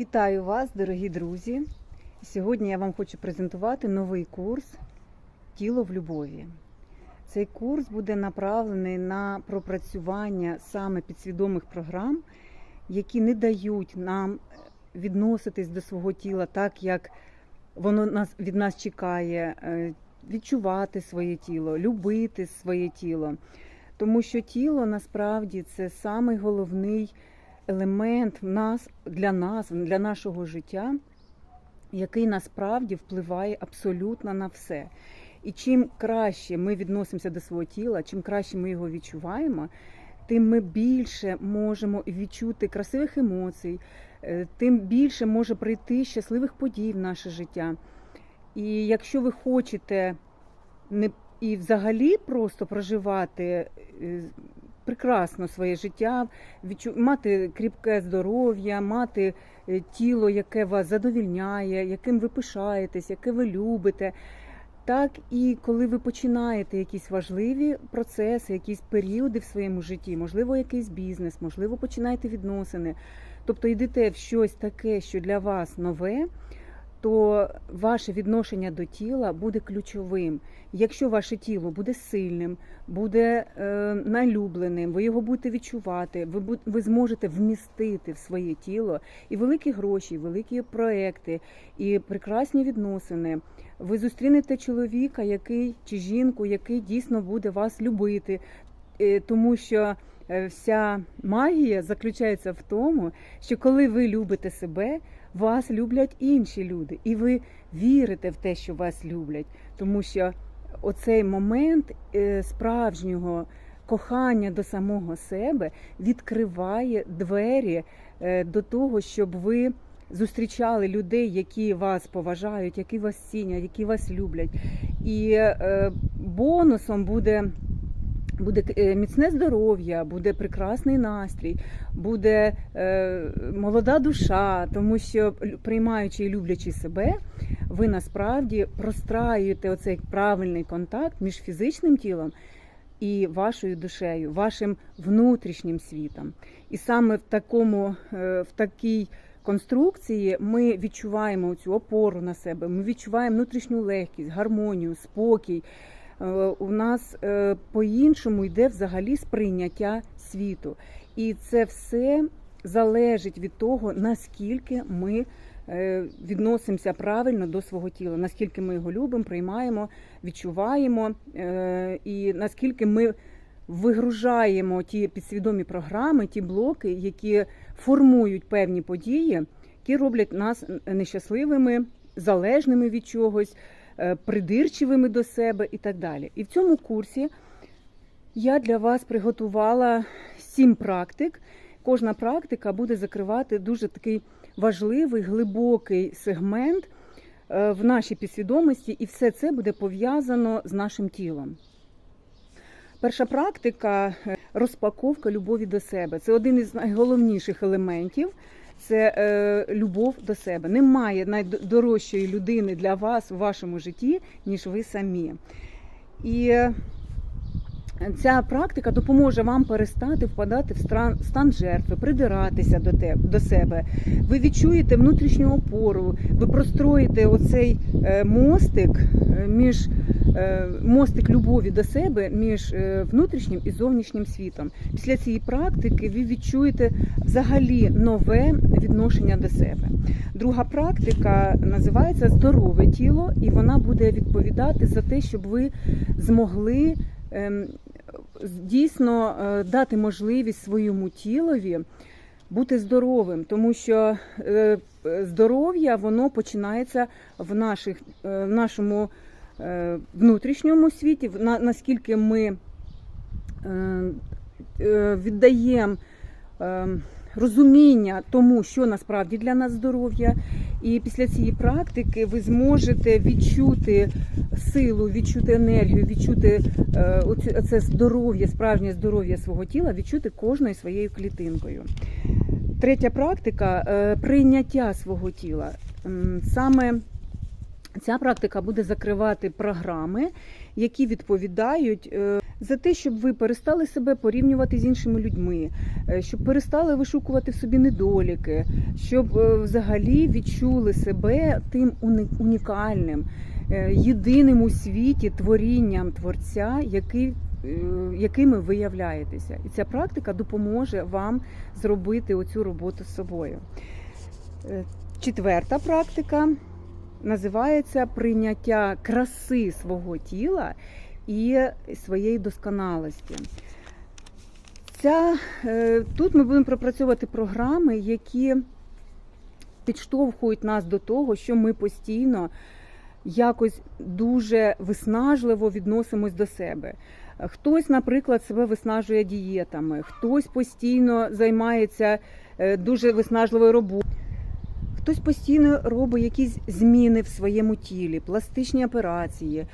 Вітаю вас, дорогі друзі! Сьогодні я вам хочу презентувати новий курс Тіло в любові. Цей курс буде направлений на пропрацювання саме підсвідомих програм, які не дають нам відноситись до свого тіла так, як воно нас, від нас чекає, е, відчувати своє тіло, любити своє тіло. Тому що тіло насправді це самий елемент в нас для нас, для нашого життя, який насправді впливає абсолютно на все. І чим краще ми відносимося до свого тіла, чим краще ми його відчуваємо, тим ми більше можемо відчути красивих емоцій, е, тим більше може прийти щасливих подій в наше життя. І якщо ви хочете не і взагалі просто проживати е, прекрасно своє життя, відчу... мати кріпке здоров'я, мати е, тіло, яке вас задовільняє, яким ви пишаєтесь, яке ви любите. Так і коли ви починаєте якісь важливі процеси, якісь періоди в своєму житті, можливо, якийсь бізнес, можливо, починаєте відносини, тобто йдете в щось таке, що для вас нове, то ваше відношення до тіла буде ключовим. Якщо ваше тіло буде сильним, буде е, налюбленим, ви його будете відчувати, ви, ви зможете вмістити в своє тіло і великі гроші, і великі проекти, і прекрасні відносини. Ви зустрінете чоловіка, який чи жінку, який дійсно буде вас любити, Е, тому що вся магія заключається в тому, що коли ви любите себе, вас люблять інші люди, і ви вірите в те, що вас люблять, тому що оцей момент е, справжнього кохання до самого себе відкриває двері е, до того, щоб ви зустрічали людей, які вас поважають, які вас цінять, які вас люблять. І е, бонусом буде. Буде е, міцне здоров'я, буде прекрасний настрій, буде е, молода душа, тому що приймаючи і люблячи себе, ви насправді простраюєте оцей правильний контакт між фізичним тілом і вашою душею, вашим внутрішнім світом. І саме в такому, е, в такій конструкції ми відчуваємо цю опору на себе, ми відчуваємо внутрішню легкість, гармонію, спокій. Е, У нас е, по-іншому йде взагалі сприйняття світу. І це все залежить від того, наскільки ми е, відносимося правильно до свого тіла, наскільки ми його любимо, приймаємо, відчуваємо, і наскільки ми вигружаємо ті підсвідомі програми, ті блоки, які формують певні події, які роблять нас нещасливими, залежними від чогось, придирчивими до себе і так далі. І в цьому курсі я для вас приготувала сім практик. Кожна практика буде закривати дуже такий важливий, глибокий сегмент е, в нашій підсвідомості, і все це буде пов'язано з нашим тілом. Перша практика е, розпаковка любові до себе. Це один із найголовніших елементів. Це е, любов до себе. Немає найдорожчої людини для вас у вашому житті, ніж ви самі. І ця практика допоможе вам перестати впадати в стан жертви, придиратися до, те, до себе. Ви відчуєте внутрішню опору, ви простроїте оцей е, мостик е, між е, мостик любові до себе між внутрішнім і зовнішнім світом. Після цієї практики ви відчуєте взагалі нове відношення до себе. Друга практика називається здорове тіло, і вона буде відповідати за те, щоб ви змогли ем, дійсно е, дати можливість своєму тілові бути здоровим, тому що е, здоров'я воно починається в, наших, е, в нашому внутрішньому світі, наскільки ми віддаємо е, розуміння тому, що насправді для нас здоров'я. І після цієї практики ви зможете відчути силу, відчути енергію, відчути е, оці- здоров'я, справжнє здоров'я свого тіла, відчути кожною своєю клітинкою. Третя практика е, прийняття свого тіла. Саме ця практика буде закривати програми, які відповідають е, за те, щоб ви перестали себе порівнювати з іншими людьми, е, щоб перестали вишукувати в собі недоліки, щоб е, взагалі відчули себе тим унікальним, єдиним у світі творінням творця, який, якими ви являєтеся. І ця практика допоможе вам зробити оцю роботу з собою. Четверта практика називається прийняття краси свого тіла і своєї досконалості. Ця, е, тут ми будемо пропрацьовувати програми, які підштовхують нас до того, що ми постійно якось дуже виснажливо відносимось до себе. Хтось, наприклад, себе виснажує дієтами, хтось постійно займається е, дуже виснажливою роботою. Хтось постійно робить якісь зміни в своєму тілі, пластичні операції.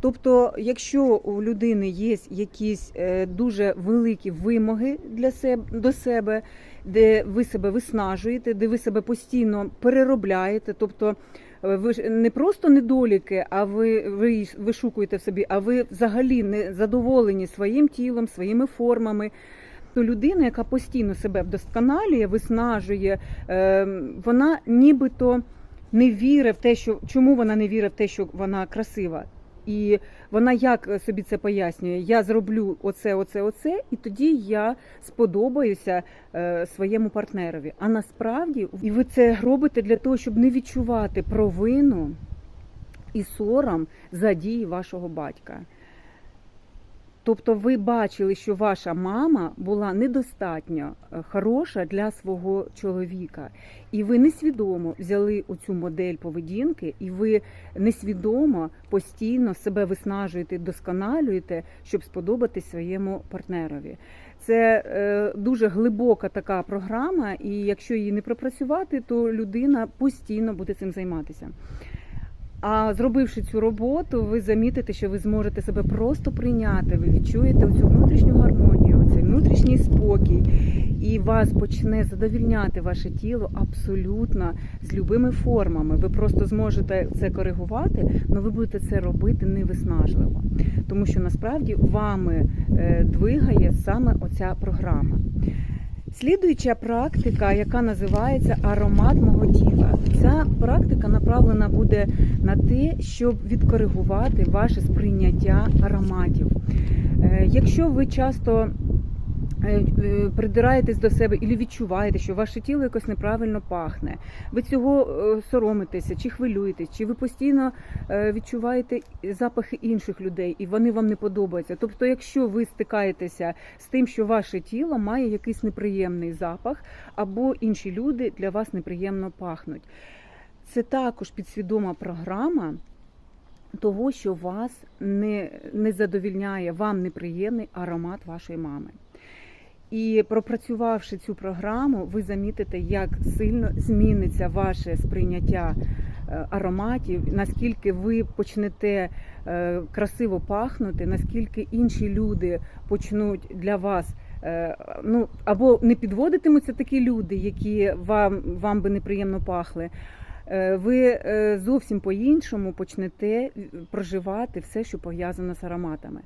Тобто, якщо у людини є якісь е, дуже великі вимоги для себе до себе, де ви себе виснажуєте, де ви себе постійно переробляєте, тобто е, ви ж не просто недоліки, а ви, ви вишукуєте в собі, а ви взагалі не задоволені своїм тілом, своїми формами. То людина, яка постійно себе вдосконалює, виснажує, е, вона нібито не вірить в те, що чому вона не вірить в те, що вона красива. І вона як собі це пояснює? Я зроблю оце, оце, оце, і тоді я сподобаюся е, своєму партнерові. А насправді, і ви це робите для того, щоб не відчувати провину і сором за дії вашого батька. Тобто ви бачили, що ваша мама була недостатньо е, хороша для свого чоловіка, і ви несвідомо взяли оцю модель поведінки, і ви несвідомо постійно себе виснажуєте, досконалюєте, щоб сподобати своєму партнерові. Це е, дуже глибока така програма, і якщо її не пропрацювати, то людина постійно буде цим займатися. А зробивши цю роботу, ви замітите, що ви зможете себе просто прийняти. Ви відчуєте цю внутрішню гармонію, цей внутрішній спокій, і вас почне задовільняти ваше тіло абсолютно з любими формами. Ви просто зможете це коригувати, але ви будете це робити невиснажливо, тому що насправді вами е, двигає саме оця програма. Слідуюча практика, яка називається аромат мого тіла. Ця практика направлена буде на те, щоб відкоригувати ваше сприйняття ароматів. Е, Якщо ви часто е, е, придираєтесь до себе і відчуваєте, що ваше тіло якось неправильно пахне, ви цього соромитеся, чи хвилюєтесь, чи ви постійно відчуваєте запахи інших людей, і вони вам не подобаються. Тобто, якщо ви стикаєтеся з тим, що ваше тіло має якийсь неприємний запах, або інші люди для вас неприємно пахнуть. Це також підсвідома програма того, що вас не, не задовільняє, вам неприємний аромат вашої мами. І пропрацювавши цю програму, ви замітите, як сильно зміниться ваше сприйняття е, ароматів, наскільки ви почнете е, красиво пахнути, наскільки інші люди почнуть для вас. е, Ну або не підводитимуться такі люди, які вам, вам би неприємно пахли. Е, Ви е, зовсім по-іншому почнете проживати все, що пов'язано з ароматами.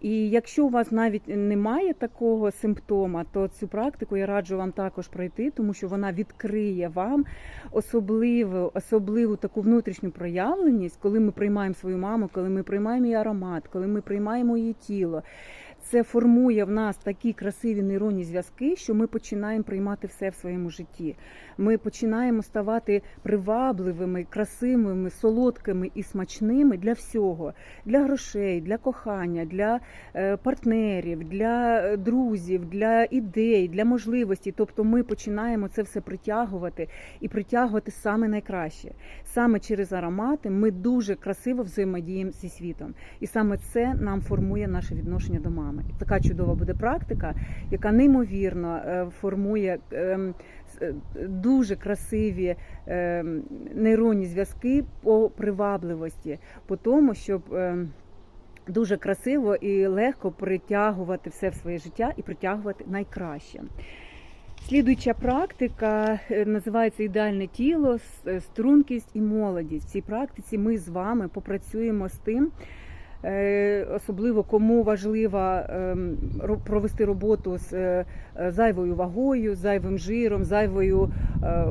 І якщо у вас навіть немає такого симптома, то цю практику я раджу вам також пройти, тому що вона відкриє вам особливу, особливу таку внутрішню проявленість, коли ми приймаємо свою маму, коли ми приймаємо її аромат, коли ми приймаємо її тіло. Це формує в нас такі красиві нейронні зв'язки, що ми починаємо приймати все в своєму житті. Ми починаємо ставати привабливими, красивими, солодкими і смачними для всього, для грошей, для кохання, для е, партнерів, для е, друзів, для ідей, для можливостей. Тобто ми починаємо це все притягувати і притягувати саме найкраще. Саме через аромати ми дуже красиво взаємодіємо зі світом, і саме це нам формує наше відношення до мами. Така чудова буде практика, яка неймовірно е, формує ем, е, дуже красиві ем, нейронні зв'язки по привабливості, по тому, щоб. ем, Дуже красиво і легко притягувати все в своє життя і притягувати найкраще. Слідуюча практика е, називається ідеальне тіло, стрункість і молодість. В цій практиці ми з вами попрацюємо з тим, особливо кому важливо ем, провести роботу з е, е, зайвою вагою, зайвим жиром, зайвою е,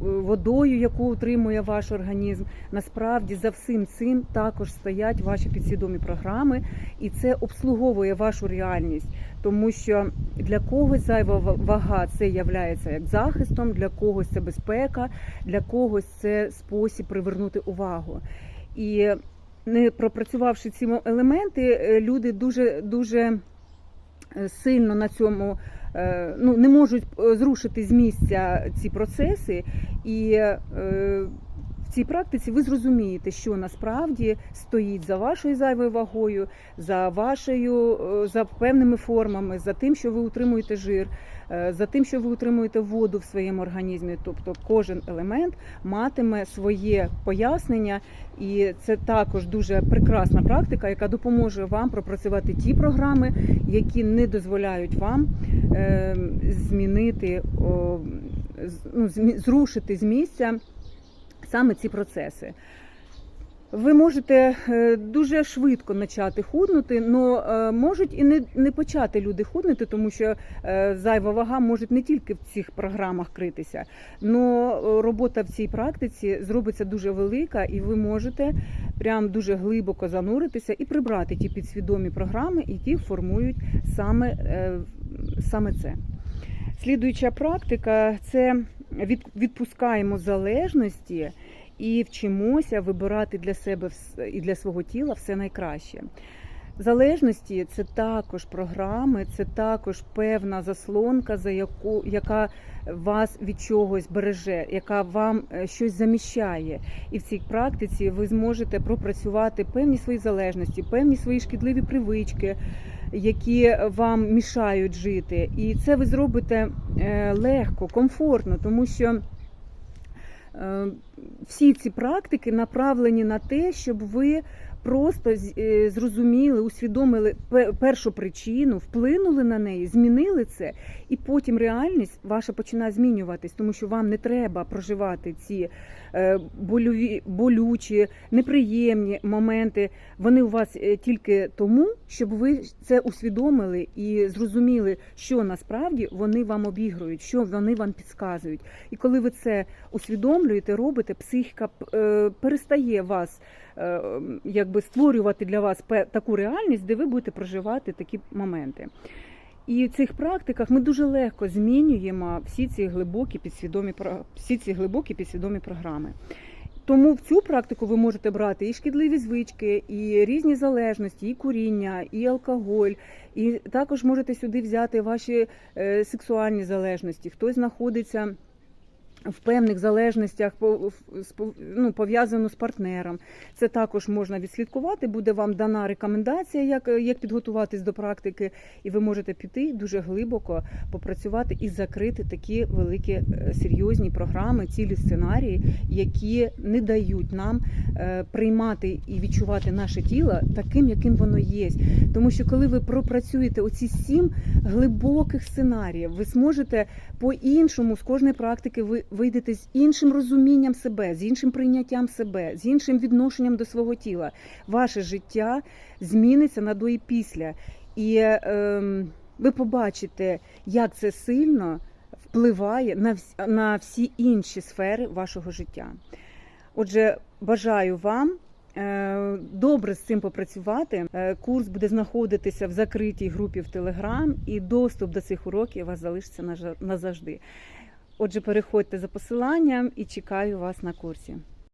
водою, яку утримує ваш організм. Насправді за всім цим також стоять ваші підсвідомі програми, і це обслуговує вашу реальність, тому що для когось зайва ва- вага це являється як захистом, для когось це безпека, для когось це спосіб привернути увагу. І не пропрацювавши ці елементи, е, люди дуже дуже е, сильно на цьому е, ну, не можуть зрушити з місця ці процеси. І цій практиці ви зрозумієте, що насправді стоїть за вашою зайвою вагою, за вашою е, за певними формами, за тим, що ви утримуєте жир, е, за тим, що ви утримуєте воду в своєму організмі. Тобто кожен елемент матиме своє пояснення, і це також дуже прекрасна практика, яка допоможе вам пропрацювати ті програми, які не дозволяють вам е, змінити ну, зрушити з місця саме ці процеси. Ви можете е, дуже швидко почати худнути, але можуть і не, не почати люди худнути, тому що е, зайва вага може не тільки в цих програмах критися, але робота в цій практиці зробиться дуже велика, і ви можете прям дуже глибоко зануритися і прибрати ті підсвідомі програми, які формують саме, е, саме це. Слідуюча практика це відпускаємо залежності і вчимося вибирати для себе і для свого тіла все найкраще. Залежності це також програми, це також певна заслонка, за яку яка вас від чогось береже, яка вам е, щось заміщає. І в цій практиці ви зможете пропрацювати певні свої залежності, певні свої шкідливі привички, які вам мішають жити. І це ви зробите е, легко, комфортно, тому що. Е, Всі ці практики направлені на те, щоб ви просто е, зрозуміли, усвідомили пе- першу причину, вплинули на неї, змінили це, і потім реальність ваша починає змінюватись, тому що вам не треба проживати ці е, больові, болючі, неприємні моменти. Вони у вас е, тільки тому, щоб ви це усвідомили і зрозуміли, що насправді вони вам обігрують, що вони вам підказують. І коли ви це усвідомлюєте, робите, психіка е, перестає вас якби створювати для вас таку реальність, де ви будете проживати такі моменти. І в цих практиках ми дуже легко змінюємо всі ці глибокі підсвідомі всі ці глибокі підсвідомі програми. Тому в цю практику ви можете брати і шкідливі звички, і різні залежності, і куріння, і алкоголь, і також можете сюди взяти ваші е, сексуальні залежності. Хтось знаходиться в певних залежностях ну, пов'язано з партнером. Це також можна відслідкувати. Буде вам дана рекомендація, як, як підготуватись до практики, і ви можете піти дуже глибоко попрацювати і закрити такі великі е, серйозні програми, цілі сценарії, які не дають нам е, приймати і відчувати наше тіло таким, яким воно є. Тому що коли ви пропрацюєте оці сім глибоких сценаріїв, ви зможете по-іншому з кожної практики ви вийдете з іншим розумінням себе, з іншим прийняттям себе, з іншим відношенням до свого тіла. Ваше життя зміниться на до і після. І ем, ви побачите, як це сильно впливає на, вс- на всі інші сфери вашого життя. Отже, бажаю вам. е, Добре з цим попрацювати. Е, Курс буде знаходитися в закритій групі в Телеграм, і доступ до цих уроків у вас залишиться назавжди. Отже, переходьте за посиланням і чекаю вас на курсі.